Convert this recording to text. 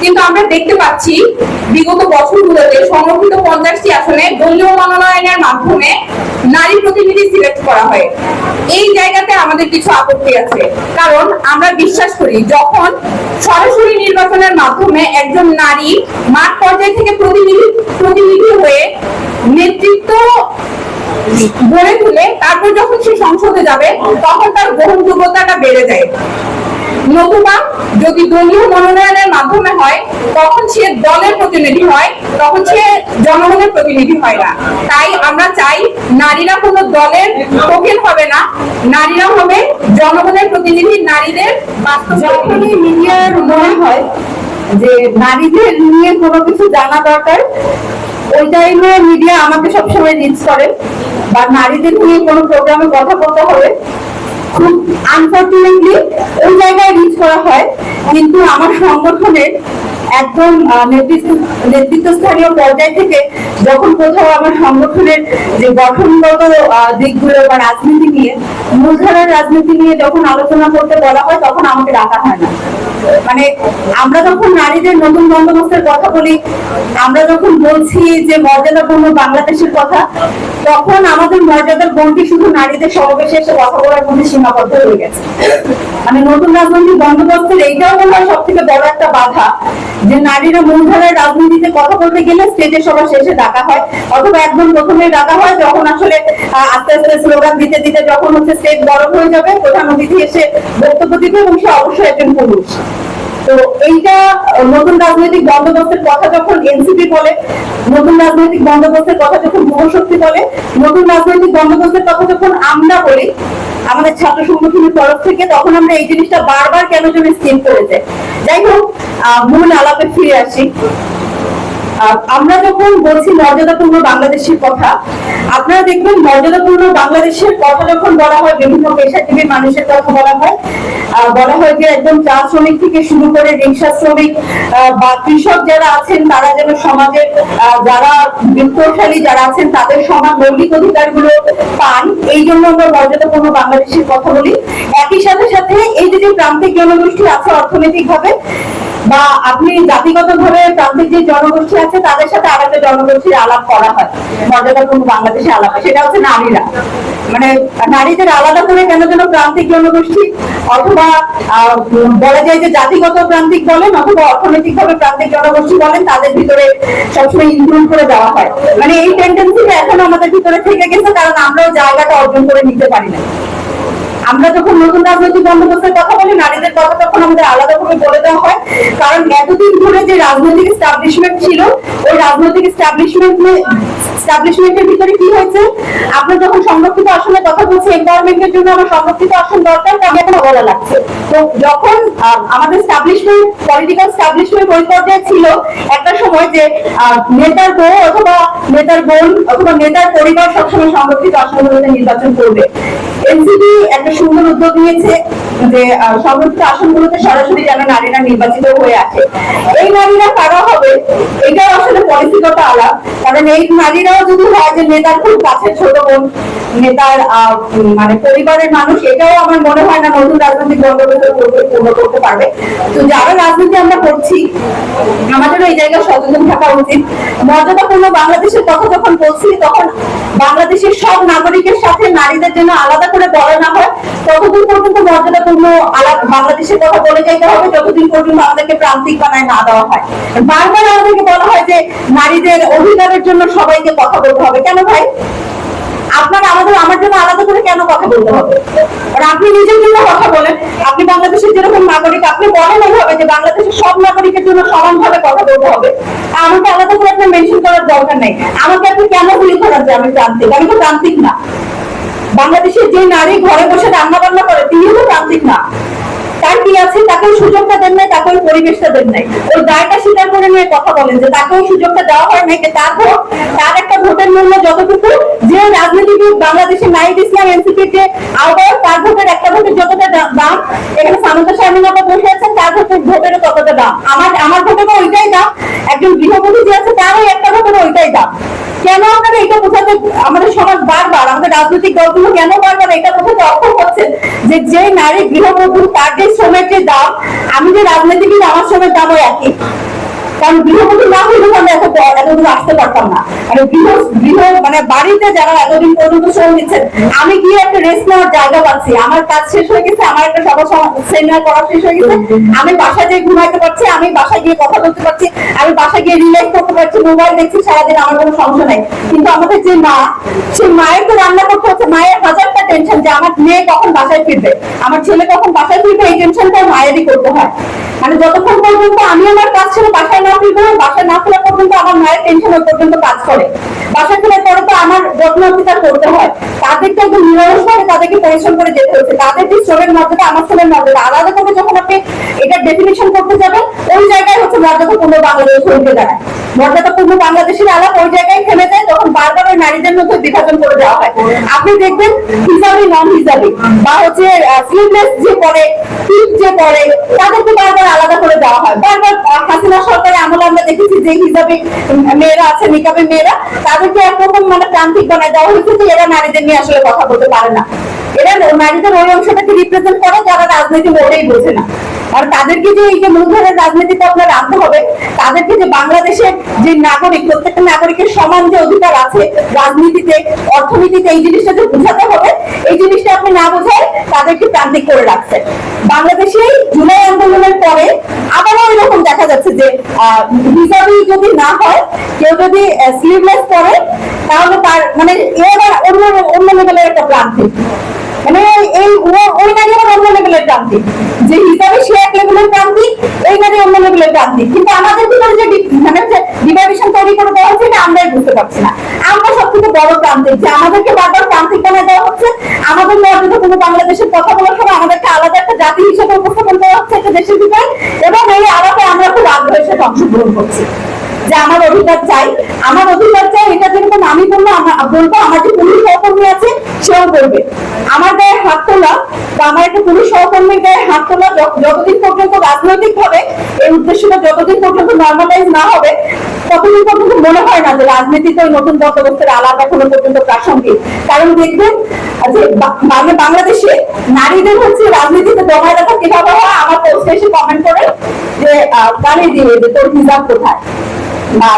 কিন্তু আমরা দেখতে পাচ্ছি বিগত বছরগুলোতে সংরক্ষিত পঞ্চাশটি আসনে দলীয় মনোনয়নের মাধ্যমে নারী প্রতিনিধি সিলেক্ট করা হয়। এই জায়গাতে আমাদের কিছু আপত্তি আছে। কারণ আমরা বিশ্বাস করি, যখন সরাসরি নির্বাচনের মাধ্যমে একজন নারী মাঠ পর্যায় থেকে প্রতিনিধি প্রতিনিধি হয়ে নেতৃত্ব গড়ে তুলে তারপর যখন সে সংসদে যাবে, তখন তার গ্রহণযোগ্যতাটা বেড়ে যায়। নতুবা যদি দলীয় মনোনয়নের মাধ্যমে হয় তখন সে দলের প্রতিনিধি হয় তখন সে জনগণের প্রতিনিধি হয় না। তাই আমরা চাই নারীরা কোনো দলের টোকেন হবে না নারীরা হবে জনগণের প্রতিনিধি নারীদের যখনই মিডিয়ার মনে হয় যে নারীদের নিয়ে কোনো কিছু জানা দরকার ওই টাইমে মিডিয়া আমাকে সবসময় রিচ করে বা নারীদের নিয়ে কোনো প্রোগ্রামে কথা বলতে হবে খুব আনফর্চুনেটলি ওই জায়গায় রিচ করা হয়। কিন্তু আমার সংগঠনের একদম নেতৃত্ব, নেতৃত্বস্থানীয় পর্যায় থেকে যখন কোথাও আমার সংগঠনের যে গঠনগত দিকগুলো বা রাজনীতি নিয়ে, মূলধারার রাজনীতি নিয়ে যখন আলোচনা করতে বলা হয়, তখন আমাকে ডাকা হয় না। মানে আমরা যখন নারীদের নতুন বন্দোবস্তের কথা বলি, আমরা যখন বলছি যে মর্যাদাপূর্ণ বাংলাদেশের কথা, তখন আমাদের মর্যাদার গন্ডি শুধু নারীদের সমাবেশে এসে কথা বলার মধ্যে সীমাবদ্ধ হয়ে গেছে। মানে নতুন রাজনৈতিক বন্দোবস্তের এইটাও মনে হয় সব থেকে বড় একটা বাধা। যে নারীরা মূলধারার রাজনীতিতে কথা বলতে গেলে স্টেজে সবার শেষে ডাকা হয়। অথবা একদম প্রথমে ডাকা হয়, যখন আসলে আস্তে আস্তে স্লোগান দিতে দিতে যখন হচ্ছে স্টেজ বড় হয়ে যাবে, প্রধান অতিথি এসে বক্তব্য দিতে এবং সে অবশ্যই একজন পুরুষ। তো এইটা নতুন রাজনৈতিক বন্দোবস্তের কথা যখন এনসিপি বলে, নতুন রাজনৈতিক বন্দোবস্তের কথা যখন বলে, নতুন রাজনৈতিক বন্দোবস্তের কথা যখন আমরা বলি, আমাদের ছাত্র সংগঠনের তরফ থেকে, তখন আমরা এই জিনিসটা বারবার কেন যেন স্থির করে যাই হোক মূল আলাপে ফিরে আসি। আমরা যখন বলছি মর্যাদাপূর্ণ বাংলাদেশের কথা আপনারা দেখবেন মর্যাদাপূর্ণ বাংলাদেশের কথা যখন বলা হয় বিভিন্ন পেশাজীবী মানুষের কথা বলা হয় বলা হয় যে একদম চা শ্রমিক থেকে শুরু করে রিক্সা শ্রমিক বা কৃষক যারা আছেন তারা যেন সমাজের আহ, যারা বিত্তশালী যারা আছেন তাদের সমান মৌলিক অধিকারগুলো পান। এই জন্য আমরা মর্যাদাপূর্ণ বাংলাদেশের কথা বলি। একই সাথে সাথে এই যে যে প্রান্তিক জনগোষ্ঠী আছে অর্থনৈতিক ভাবে বা আপনি জাতিগত ভাবে প্রান্তিক যে জনগোষ্ঠী আছে, তাদের সাথে আরেকটা জনগোষ্ঠীর আলাপ করা হয়। মর্যাদাপূর্ণ বাংলাদেশে আলাপ হয়। সেটা হচ্ছে নারীরা। মানে নারীদের আলাদা করে কেন যেন প্রান্তিক জনগোষ্ঠী অথবা বলা যায় যে জাতিগত প্রান্তিক বলেন অথবা অর্থনৈতিক ভাবে প্রান্তিক জনগোষ্ঠী বলেন, তাদের ভিতরে সবসময় ইনক্লুড করে দেওয়া হয়। মানে এই টেন্ডেন্সিটা এখন আমাদের ভিতরে থেকে গেছে, কারণ আমরাও জায়গাটা অর্জন করে নিতে পারি না আমরা যখন নতুন রাজনৈতিক বন্দোবস্তের কথা বলি, নারীদের কথা তখন আমাদের আলাদা করে বলে দেওয়া হয়। কারণ এতদিন ধরে যে রাজনৈতিক স্টাবলিশমেন্ট ছিল, ওই রাজনৈতিক স্টাবলিশমেন্ট স্টাবলিশমেন্টের ভিতরে কি হয়েছে? আপনার যখন সংরক্ষিত আসনের কথা বলছি এনভায়রনমেন্টের জন্য আমার সংরক্ষিত আসন দরকার তাহলে এখন বলা লাগছে। তো যখন আমাদের স্টাবলিশমেন্ট পলিটিক্যাল স্টাবলিশমেন্ট ওই পর্যায়ে ছিল, একটা সময় যে নেতার বউ অথবা নেতার বোন অথবা নেতার পরিবার সবসময় সংরক্ষিত আসনগুলোতে নির্বাচন করবে। এনসিপি একটা সুন্দর উদ্যোগ নিয়েছে যে আসনগুলোতে সরাসরি যেন নারীরা নির্বাচিত হয়ে এই নারীরা কারা হবে? এটাও আসলে পলিসিগত আলাপ কারণ এই নারীরাও যদি হয় যে, নেতার খুব কাছের ছোট বোন, নেতার মানে পরিবারের মানুষ, এটাও আমার মনে হয় না নতুন রাজনৈতিক পূর্ণ করতে পারবে। তো যারা রাজনীতি আমরা করছি, আমাদেরও এই জায়গায় সচেতন থাকা উচিত। মর্যাদাপূর্ণ বাংলাদেশের কথা যখন বলছি, তখন বাংলাদেশের সব নাগরিকের সাথে নারীদের জন্য আলাদা করে বলা না হয়, ততদিন পর্যন্ত মর্যাদাপূর্ণ বাংলাদেশের কথা বলে যাইতে হবে, যতদিন পর্যন্ত আমাদেরকে প্রান্তিক বানায় না দেওয়া হয়। বারবার আমাদেরকে বলা হয় যে নারীদের অধিকারের জন্য সবাইকে কথা বলতে হবে। কেন ভাই? আপনার আমাদের, আমার জন্য আলাদা করে কেন কথা বলতে হবে? আপনি নিজের জন্য কথা বলেন। আপনি বাংলাদেশের যেরকম নাগরিক, আপনি বলেন এইভাবে যে বাংলাদেশের সব নাগরিকের জন্য সমানভাবে কথা বলতে হবে। আমাকে আলাদা করে আপনার মেনশন করার দরকার নেই। আমাকে আপনি কেন গুলি করার যে আমি প্রান্তিক? আমি তো প্রান্তিক না। বাংলাদেশের যে নারী ঘরে বসে রান্না বান্না করে, তিনিও তো প্রান্তিক না। তার কি আছে? তাকে সুযোগটা দেন নাই তাকে ওই পরিবেশটা দেন নাই। ওই দায়টা স্বীকার করে নিয়ে কথা বলেন যে তাকে ওই সুযোগটা দেওয়া হয় নাই, যে তার একটা ভোটের মূল্য যতটুকু, যে রাজনীতিবিদ, বাংলাদেশের নাইট ইসলাম এনসিপির যে আহ্বায়ক, তার ভোটের একটা ভোটের যতটা দাম, এখানে সামন্ত শারমিনাপা বসে আছেন, তার ভোটের ভোটেরও দাম আমার আমার ভোটেরও ওইটাই দাম একজন গৃহবধূ যে আছে, তারও একটা ভোটেরও ওইটাই দাম কেন আপনারা এটা বোঝাতে, আমাদের সমাজ বারবার, আমাদের রাজনৈতিক দলগুলো কেন বারবার এটা বোঝাতে অক্ষম হচ্ছে? যে যে নারী গৃহবধূ তার যে শ্রমের যে দাম আমি যে রাজনীতিবিদ, আমার শ্রমের দামও একই। কারণ গৃহবধূ না হলে এত এতদূর আসতে পারতাম না। মানে গৃহ গৃহ মানে বাড়িতে যারা এতদিন পর্যন্ত দিচ্ছেন আমি গিয়ে একটা রেস্ট নেওয়ার জায়গা পাচ্ছি। আমার কাজ শেষ হয়ে গেছে, আমার একটা সেমিনার করা শেষ হয়ে গেছে। আমি বাসায় যেয়ে ঘুমাইতে পারছি, আমি বাসায় গিয়ে কথা বলতে পারছি, আমি বাসায় গিয়ে রিল্যাক্স করতে পারছি মোবাইল দেখছি, সারাদিন আমার কোনো সমস্যা নাই। কিন্তু আমাদের যে মা সেই মায়ের তো রান্না করতে হচ্ছে, মায়ের হাজারটা টেনশন যে আমার মেয়ে কখন বাসায় ফিরবে। আমার ছেলে কখন বাসায় ফিরবে, এই টেনশনটা মায়েরই করতে হয়। মানে যতক্ষণ পর্যন্ত আমি আমার কাজ ছেড়ে বাসায় না না পর্যন্ত আমার মায়ের টেনশন ওই পর্যন্ত কাজ করে। পরে তো আমার যত্নটা করতে হয়। তাদেরকে একদম তাদেরকে পরিশ্রম করে যেতে হচ্ছে তাদের যে শ্রমের মর্যাদা আমার শ্রমের মর্যাদা আলাদা করে যখন আপনি এটা ডেফিনেশন করতে যাবেন, ওই জায়গায় হচ্ছে মর্যাদাপূর্ণ বাংলাদেশ হইতে মর্যাদাপূর্ণ বাংলাদেশের আলাপ ওই জায়গায় থেমে যায় যখন বারবার ওই নারীদের মধ্যে বিভাজন করে দেওয়া হয়। আপনি দেখবেন হিসাবি নন হিসাবি বা হচ্ছে যে পরে যে পরে, তাদেরকে বারবার আলাদা করে দেওয়া হয়। বারবার হাসিনা সরকারের আমলে আমরা দেখেছি যে হিসাবে মেয়েরা আছে, নিকাবে মেয়েরা, তাদেরকে একরকম মানে প্রান্তিক বানায় দেওয়া হয়েছে যে এরা নারীদের নিয়ে আসলে কথা বলতে পারে না। এরা নারীদের ওই অংশটাকে রিপ্রেজেন্ট করে যারা রাজনীতি বোঝে না। আর তাদেরকে যে এই যে মূলধারের রাজনীতিতে আপনার হবে, তাদেরকে যে বাংলাদেশের যে নাগরিক, প্রত্যেকটা নাগরিকের সমান যে অধিকার আছে, রাজনীতিতে, অর্থনীতিতে, এই জিনিসটা যে বোঝাতে হবে, এই জিনিসটা আপনি না বোঝায় তাদেরকে প্রান্তিক করে রাখছে। বাংলাদেশে জুলাই যাচ্ছে যে হিসাবই যদি না হয়, কেউ যদি স্লিভলেস পরে, তাহলে তার মানে অন্য অন্য লেভেলের একটা প্রান্তিক মানে হিসাবে মানে বুঝতে পারছি না। আমরা সব থেকে বড় প্রান্তিক যে আমাদেরকে বারবার প্রান্তিক বানায় দেওয়া হচ্ছে আমাদের মর্যাদা কোনো বাংলাদেশের কথা বলার সময় আমাদেরকে আলাদা একটা জাতি হিসেবে উপস্থাপন করা হচ্ছে একটা দেশের ভিতরে এবং এই আলাপে আমরা খুব আগ্রহের সাথে অংশগ্রহণ করছি। যে আমার অধিকার চাই, আমার অধিকার চাই, এটা যেরকম আমি বলব বলব, আমার যে পুলিশ সহকর্মী আছে, সেও করবে আমার গায়ে হাত তোলা বা আমার একটা পুলিশ সহকর্মীর গায়ে হাত তোলা যত- যতদিন পর্যন্ত রাজনৈতিক ভাবে এই উদ্দেশ্যটা যতদিন পর্যন্ত নর্মালাইজ না হবে ততদিন পর্যন্ত মনে হয় না যে রাজনীতিতে নতুন বন্দোবস্তের আলাপ এখনও পর্যন্ত প্রাসঙ্গিক। কারণ দেখবেন যে মানে বাংলাদেশে নারীদের হচ্ছে রাজনীতিতে দমায় রাখা কীভাবে হয়? আমার পোস্টে এসে কমেন্ট করে যে গালি দিয়ে যে তোর হিজাব কোথায়? বা